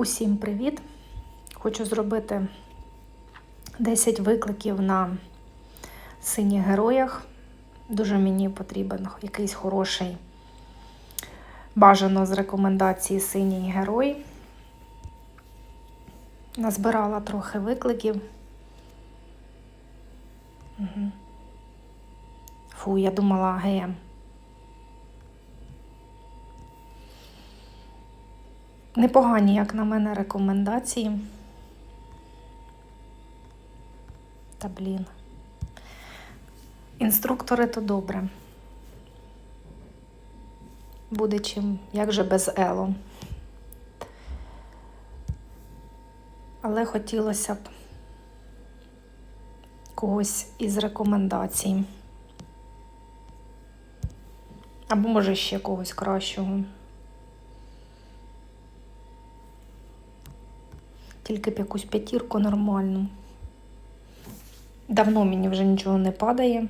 Усім привіт! Хочу зробити 10 викликів на синіх героях. Дуже мені потрібен якийсь хороший, бажано з рекомендації синій герой. Назбирала трохи викликів. Фу, я думала ГМ. Непогані, як на мене, рекомендації. Та блін. Інструктори то добре. Буде чим, як же без Ело. Але хотілося б когось із рекомендацій. Або може ще когось кращого. Тільки б якусь п'ятірку нормальну. Давно мені вже нічого не падає.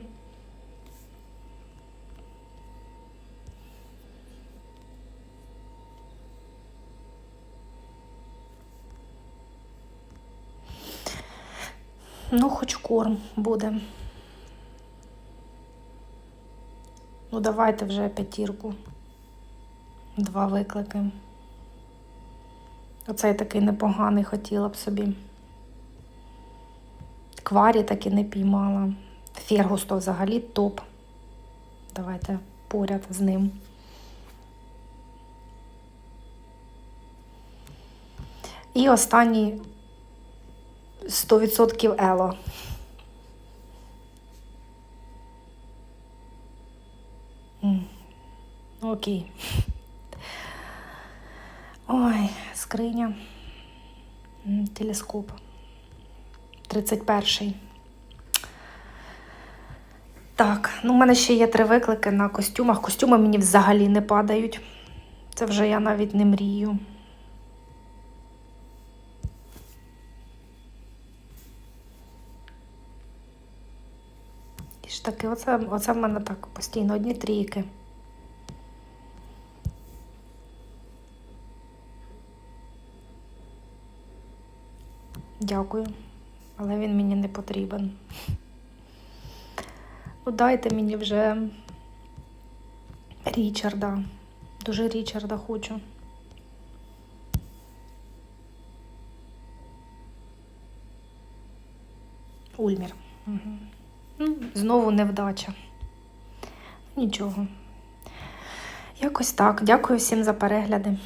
Ну, хоч корм буде. Ну, давайте вже п'ятірку. Два виклики. Оцей такий непоганий хотіла б собі. Кварі так і не піймала. Фергус то взагалі топ. Давайте поряд з ним. І останній 100% Ело. Окей. Скриня. Телескоп. 31-й. Так, ну в мене ще є три виклики на костюмах. Костюми мені взагалі не падають. Це вже я навіть не мрію. І ж таки, оце, оце в мене так постійно одні трійки. Дякую, але він мені не потрібен. Ну, дайте мені вже Річарда. Дуже Річарда хочу. Ульмір. Угу. Ну, знову невдача. Нічого. Якось так. Дякую всім за перегляди.